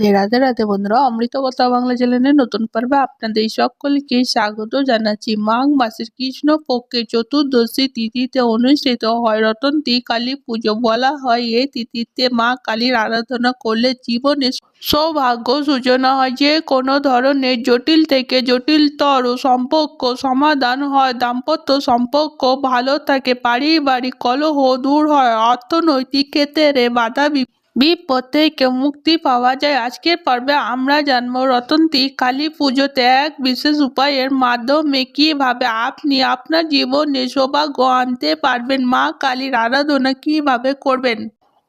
রাধে রাধে বন্ধুরা, অমৃত কথা বাংলা চ্যানেলের নতুন পর্বে আপনাদের সকলকে স্বাগত জানাচ্ছি। মাঘ মাসের কৃষ্ণ পক্ষের চতুর্দশী তিথিতে অনুষ্ঠিত হয় রতন্তী কালী পুজো। বলা হয় এই তিথিতে মা কালীর আরাধনা করলে জীবনে সৌভাগ্য সূচনা হয়। যে কোনো ধরনের জটিল থেকে জটিলতর সম্পর্ক সমাধান হয়। দাম্পত্য সম্পর্ক ভালো থাকে। পারিবারিক কলহ দূর হয়। অর্থনৈতিক ক্ষেত্রে বাধা বিপদ থেকে মুক্তি পাওয়া যায়। আজকের পর্বে আমরা জানব রতন্তী কালী পুজোতে এক বিশেষ উপায়ের মাধ্যমে কীভাবে আপনি আপনার জীবনে সৌভাগ্য আনতে পারবেন। মা কালীর আরাধনা কীভাবে করবেন?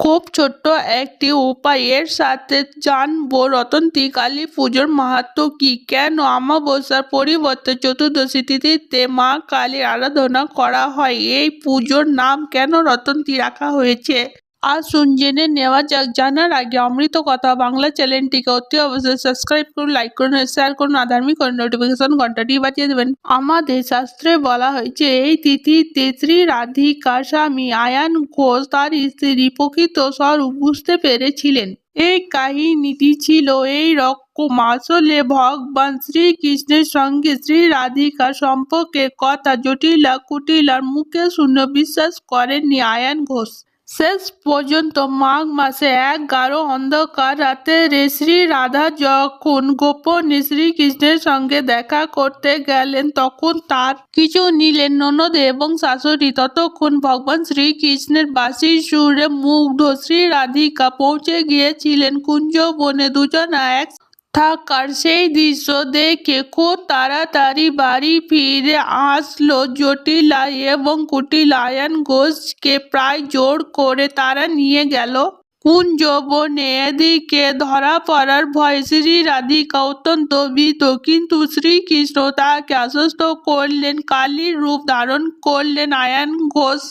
খুব ছোট্ট একটি উপায়ের সাথে জানব রতন্তী কালী পুজোর মাহাত্ম কি? কেন অমাবস্যার পরিবর্তে চতুর্দশী তিথিতে মা কালীর আরাধনা করা হয়? এই পুজোর নাম কেন রতন্তী রাখা হয়েছে? আসুন জেনে নেওয়া যাক। জানার আগে অমৃত কথা, বাংলা চ্যানেলটিকে অতি অবশ্যই সাবস্ক্রাইব করুন লাইক করুন শেয়ার করুন আধার্মিক করুন নোটিফিকেশন ঘন্টাটি বাজিয়ে দেবেন। আমাদের শাস্ত্রে বলা হয়েছে, এই তিথিতে শ্রী রাধিকা স্বামী আয়ান ঘোষ তার স্ত্রী প্রকৃত স্বরূপ বুঝতে পেরেছিলেন। এই কাহিনীটি ছিল এই রকম আসলে ভগবান শ্রীকৃষ্ণের সঙ্গে শ্রী রাধিকা সম্পর্কের কথা জটিলা কুটিলার মুখে শুনে বিশ্বাস করেননি আয়ান ঘোষ। শেষ পর্যন্ত মাঘ মাসে এক গাঢ় অন্ধকার রাতে শ্রী রাধা যখন গোপনে শ্রীকৃষ্ণের সঙ্গে দেখা করতে গেলেন, তখন তার কিছু নিলেন। ননদ এবং শাশুড়ি ততক্ষণ ভগবান শ্রীকৃষ্ণের বাসির সুরে মুগ্ধ শ্রী রাধিকা পৌঁছে গিয়েছিলেন। কুঞ্জ বনে দুজনা এক থাকার সেই দৃশ্য দেখে খুব তাড়াতাড়ি বাড়ি ফিরে আসলো জটিলা এবং কুটিলায়ন ঘোষকে প্রায় জোর করে তারা নিয়ে গেল। কুঞ্জ বনে এদিকে ধরা পড়ার ভয় শ্রী রাধিকা অত্যন্ত ভীত, কিন্তু শ্রীকৃষ্ণ তাকে আশ্বস্ত করলেন, কালীর রূপ ধারণ করলেন আয়ান ঘোষ।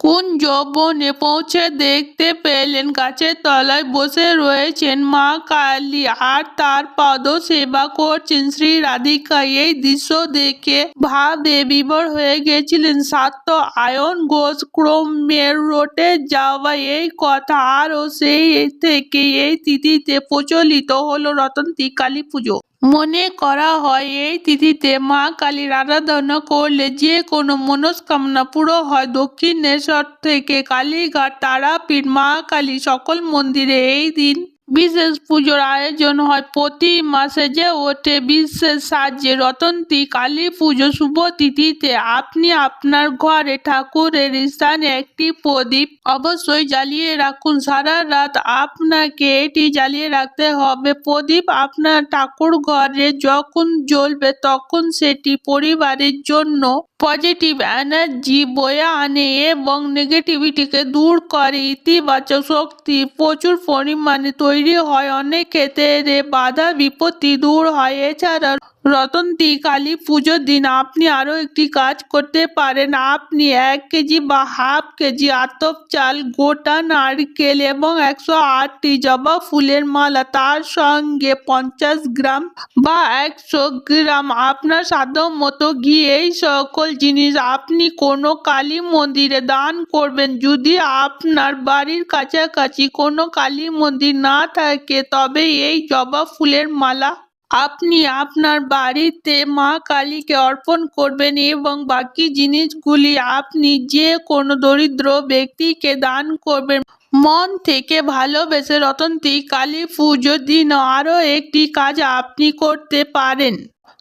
কুঞ্জ বনে পৌঁছে দেখতে পেলেন? গাছের তলায় বসে রয়েছেন মা কালী আর তার পদ সেবা করছেন শ্রী রাধিকা। এই দৃশ্য দেখে ভাবে বিবর হয়ে গেছিলেন। সাত্য আয়ন ঘোষ ক্রমে রটে যাওয়া এই কথা আরও সেই থেকে এই তিথিতে প্রচলিত হলো রতন্তী কালী পুজো। মনে করা হয়, এই তিথিতে মা কালীর আরাধনা করলে যে কোনো মনস্কামনা পুরো হয়। দক্ষিণেশ্বর থেকে কালীঘাট, তারাপীঠ, মা কালী সকল মন্দিরে এই দিন বিশেষ পুজোর আয়োজন হয়। প্রতি মাসে যে ওঠে বিশেষ সাহায্যে রতন্তী কালী পুজো শুভ তিথিতে। আপনি আপনার ঘরে ঠাকুরের স্থানে একটি প্রদীপ অবশ্যই জ্বালিয়ে রাখুন। সারা রাত আপনাকে এটি জ্বালিয়ে রাখতে হবে। প্রদীপ আপনার ঠাকুর ঘরে যখন জ্বলবে তখন সেটি পরিবারের জন্য পজিটিভ এনার্জি বয়ে আনে এবং নেগেটিভিটিকে দূর করে। ইতিবাচক শক্তি প্রচুর পরিমাণে তৈরি হয়। অনেক ক্ষেত্রে বাধা বিপত্তি দূর হয়। এছাড়া রতন্তী কালী পুজোর দিন আপনি আরও একটি কাজ করতে পারেন। আপনি এক কেজি বা হাফ কেজি আতপ চাল, গোটা নারকেল এবং একশো আটটি জবা ফুলের মালা, তার সঙ্গে পঞ্চাশ গ্রাম বা একশো গ্রাম আপনার সাধ্য মতো ঘি। এই সকল জিনিস আপনি কোনো কালী মন্দিরে দান করবেন। যদি আপনার বাড়ির কাছাকাছি কোনো কালী মন্দির না থাকে, তবে এই জবা ফুলের মালা আপনি আপনার বাড়িতে মা কালীকে অর্পণ করবেন এবং বাকি জিনিসগুলি আপনি যে কোনো দরিদ্র ব্যক্তিকে দান করবেন। মন থেকে ভালোবেসে রতন্তী কালী পুজোর দিন আরও একটি কাজ আপনি করতে পারেন।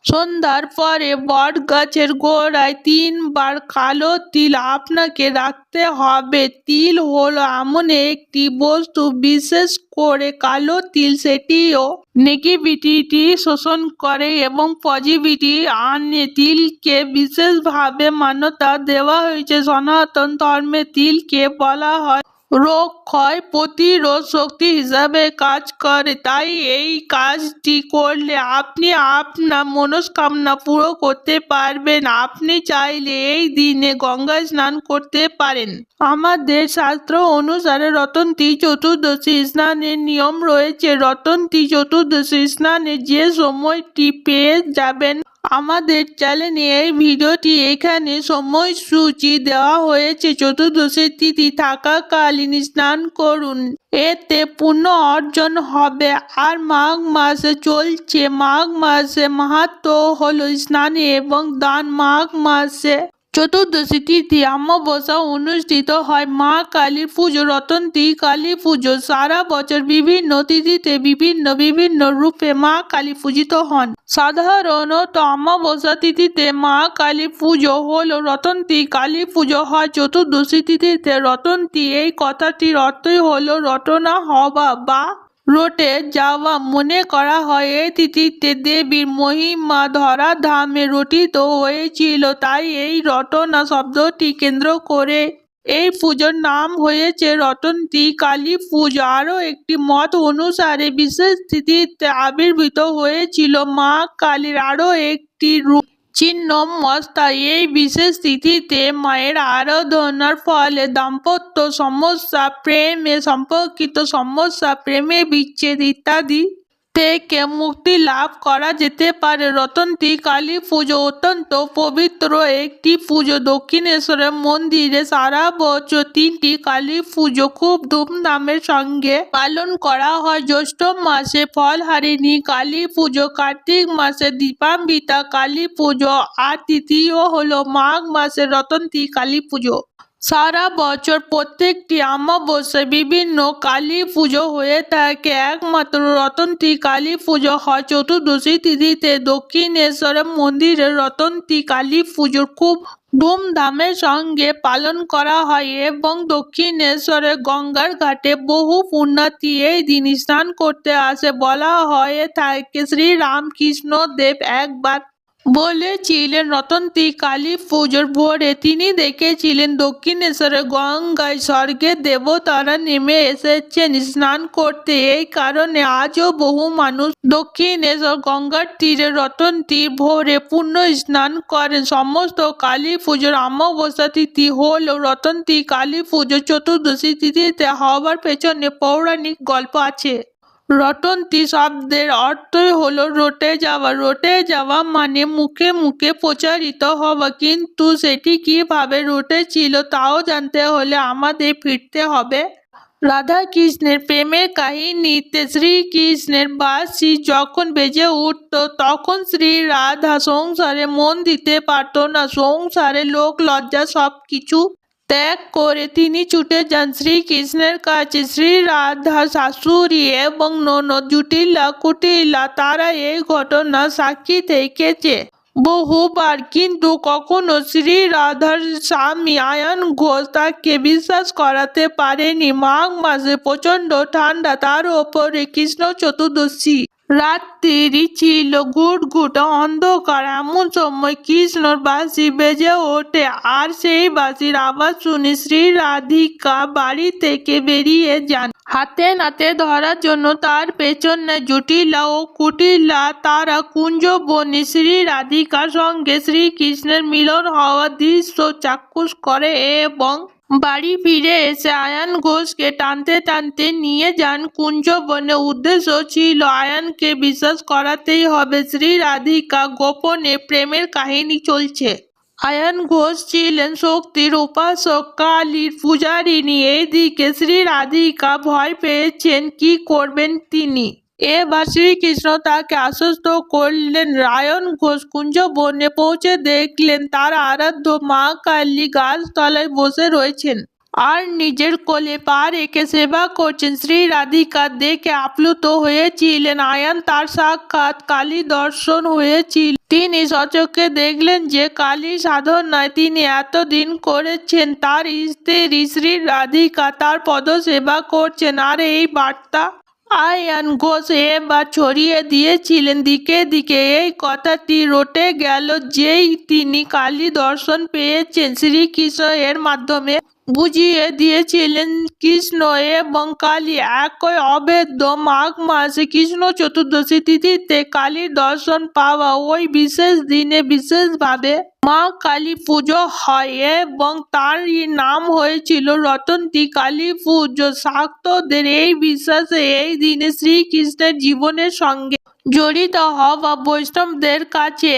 সন্ধ্যার পরে বট গাছের গোড়ায় তিনবার কালো তিল আপনাকে রাখতে হবে। তিল হলো এমন একটি বস্তু, বিশেষ করে কালো তিল সেটিও নেগেটিভিটি শোষণ করে এবং পজিটিভিটি আনে। তিলকে বিশেষভাবে মান্যতা দেওয়া হয়েছে। সনাতন ধর্মে তিলকে বলা হয় রোগ ক্ষয় প্রতিরোধ শক্তি হিসাবে কাজ করে। তাই এই কাজটি করলে আপনি আপনার মনস্কামনা পুরো করতে পারবেন। আপনি চাইলে এই দিনে গঙ্গা স্নান করতে পারেন। আমাদের শাস্ত্র অনুসারে রতন্তী চতুর্দশী স্নানের নিয়ম রয়েছে। রতন্তী চতুর্দশী স্নানে যে সময়টি পেয়ে যাবেন আমাদের চ্যানেলে এই ভিডিওটি এখানে সময়সূচি দেওয়া হয়েছে। চতুর্দশীর তিথি থাকাকালীন স্নান করুন। এতে পুণ্য অর্জন হবে আর মাঘ মাসে চলছে। মাঘ মাসে মাহাত্ম হলো স্নানে এবং দান। মাঘ মাসে চতুর্দশী তিথি অমাবস্যা অনুষ্ঠিত হয়। মা কালীর পুজো, রতন্তী কালী পুজো, সারা বছর বিভিন্ন তিথিতে বিভিন্ন বিভিন্ন রূপে মা কালী পূজিত হন। সাধারণত অমাবস্যা তিথিতে মা কালী পুজো হল, রতন্তী কালী পুজো হয়। চতুর্দশী তিথিতে রতন্তী, এই কথাটির অর্থই হলো রটনা হওয়া বা রোটে যাওয়া মনে করা হয়, এই তিথিতে দেবীর মহিমা ধরা ধামে রটিত হয়েছিল। তাই এই রটনা শব্দটি কেন্দ্র করে এই পুজোর নাম হয়েছে রটন্তী কালী পুজো আরও একটি মত অনুসারে বিশেষ তিথিতে আবির্ভূত হয়েছিল। মা কালীর আরও একটি রূপ চিহ্ন মস্তা এই বিশেষ তিথিতে মায়ের আরাধনার ফলে দাম্পত্য সমস্যা, প্রেমে সম্পর্কিত সমস্যা, প্রেমে বিচ্ছেদ ইত্যাদি থেকে মুক্তি লাভ করা যেতে পারে? রতনটি কালী পুজো অত্যন্ত পবিত্র একটি পুজো। দক্ষিণেশ্বরের মন্দিরে সারা বছর তিনটি কালী পুজো খুব ধুমধামের সঙ্গে পালন করা হয়। জ্যৈষ্ঠ মাসে ফলহারিণী কালী পুজো, কার্তিক মাসে দীপাম্বিতা কালী পুজো আর তৃতীয় হলো মাঘ মাসে রতন্তী কালী পুজো। সারা বছর প্রত্যেকটি অমাবস্যায় বিভিন্ন কালী পুজো হয়ে থাকে। একমাত্র রতন্তী কালী পুজো হয়। চতুর্দশী তিথিতে দক্ষিণেশ্বরের মন্দিরে রতন্তী কালী পুজো খুব ধুমধামের সঙ্গে পালন করা হয় এবং দক্ষিণেশ্বরের গঙ্গার ঘাটে বহু পুণ্যার্থী এই দিন স্নান করতে আসে বলা হয়ে থাকে। শ্রী রামকৃষ্ণ দেব একবার বলেছিলেন রতন্তী। কালী পুজোর ভোরে তিনি দেখেছিলেন দক্ষিণেশ্বরের গঙ্গায় স্বর্গের দেবতারা নেমে এসেছেন স্নান করতে। এই কারণে আজও বহু মানুষ দক্ষিণেশ্বর গঙ্গার তীরে রতন্তীর ভোরে পুণ্য স্নান করেন। সমস্ত কালী পুজোর অমাবস্যা তিথি হল রতন্তী কালী পুজো চতুর্দশী তিথিতে হওয়ার পেছনে পৌরাণিক গল্প আছে। রটন্তী শব্দের অর্থই হলো রটে যাওয়া। রটে যাওয়া মানে মুখে মুখে প্রচারিত হওয়া। কিন্তু সেটি কীভাবে রটেছিল তাও জানতে হলে আমাদের ফিরতে হবে। রাধা কৃষ্ণের প্রেমের কাহিনীতে শ্রীকৃষ্ণের বাঁশি যখন বেজে উঠত, তখন শ্রী রাধা সংসারে মন দিতে পারত না। সংসারে লোক, লজ্জা সব কিছু ত্যাগ করে তিনি ছুটে যান শ্রীকৃষ্ণের কাছে। শ্রী রাধা শাশুড়ি এবং ননদ জুটিলা কুটিলা তারা এই ঘটনা সাক্ষী থেকেছে বহুবার। কিন্তু কখনো শ্রী রাধার স্বামী আয়ন ঘোষ তাকে বিশ্বাস করাতে পারেনি। মাঘ মাসে প্রচণ্ড ঠান্ডা তার ওপরে কৃষ্ণ চতুর্দশী রাত্রি ছিল ঘুটঘুট অন্ধকার, এমন সময় কৃষ্ণর বাঁশি বেজে ওঠে আর সেই বাঁশির আওয়াজ শুনে শ্রী রাধিকা বাড়ি থেকে বেরিয়ে যান। হাতে নাতে ধরার জন্য তার পেছনে জটিলা ও কুটিলা, তারা কুঞ্জ বনে শ্রী রাধিকার সঙ্গে শ্রীকৃষ্ণের মিলন হওয়ার দৃশ্য চাক্ষুষ করে এবং বাড়ি ফিরে এসে আয়ান ঘোষকে টানতে টানতে নিয়ে যান কুঞ্জবনে উদ্দেশ্য ছিল আয়ানকে বিশ্বাস করাতেই হবে। শ্রী রাধিকা গোপনে প্রেমের কাহিনী চলছে। আয়ান ঘোষ ছিলেন শক্তির উপাসক, কালীর পূজারিণী। এইদিকে শ্রী রাধিকা ভয় পেয়েছেন, কি করবেন তিনি? এবার শ্রীকৃষ্ণ তাকে আশ্বস্ত করলেন। রায়ন ঘোষ কুঞ্জ বনে পৌঁছে দেখলেন তার আরাধ্য মা কালী গাছতলায় বসে রয়েছেন আর নিজের কোলে পা রেখে সেবা করছেন। শ্রী রাধিকা দেখে আপ্লুত হয়েছিলেন। আয়ান তার সাক্ষাৎ কালী দর্শন হয়েছিল। তিনি সচক্ষে দেখলেন যে কালী সাধনায় তিনি এতদিন করেছেন, তার স্ত্রী শ্রী রাধিকা তার পদ সেবা করছেন। আর এই বার্তা আয়ান ঘোষ এবার ছড়িয়ে দিয়েছিলেন দিকে দিকে। এই কথাটি রটে গেল যেই তিনি কালী দর্শন পেয়েছেন শ্রীকৃষ্ণ এর মাধ্যমে। বুঝিয়ে দিয়েছিলেন, কৃষ্ণ এবং কালী একই অভেদ্য মাঘ মাসে কৃষ্ণ চতুর্দশী তিথিতে কালীর দর্শন পাওয়া ওই বিশেষ দিনে বিশেষভাবে মা কালী পুজো হয় এবং তারই নাম হয়েছিল রতন্তী কালী পুজো। শাক্তদের এই বিশ্বাসে এই দিনে শ্রীকৃষ্ণের জীবনের সঙ্গে জড়িত হওয়া বৈষ্ণবদের কাছে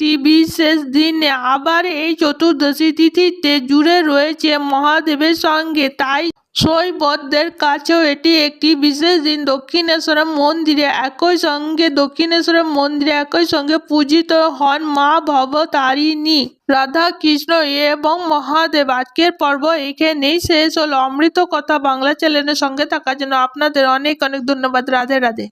একটি বিশেষ দিনে আবার এই চতুর্দশী তিথিতে জুড়ে রয়েছে মহাদেবের সঙ্গে। তাই শৈবদের কাছেও এটি একটি বিশেষ দিন। দক্ষিণেশ্বর মন্দিরে একই সঙ্গে, দক্ষিণেশ্বর মন্দিরে একই সঙ্গে পূজিত হন মা ভবতারিণী রাধা কৃষ্ণ এবং মহাদেব। আজকের পর্ব এখানেই শেষ হলো। অমৃত কথা বাংলা চ্যানেলের সঙ্গে থাকার জন্য আপনাদের অনেক অনেক ধন্যবাদ। রাধে রাধে।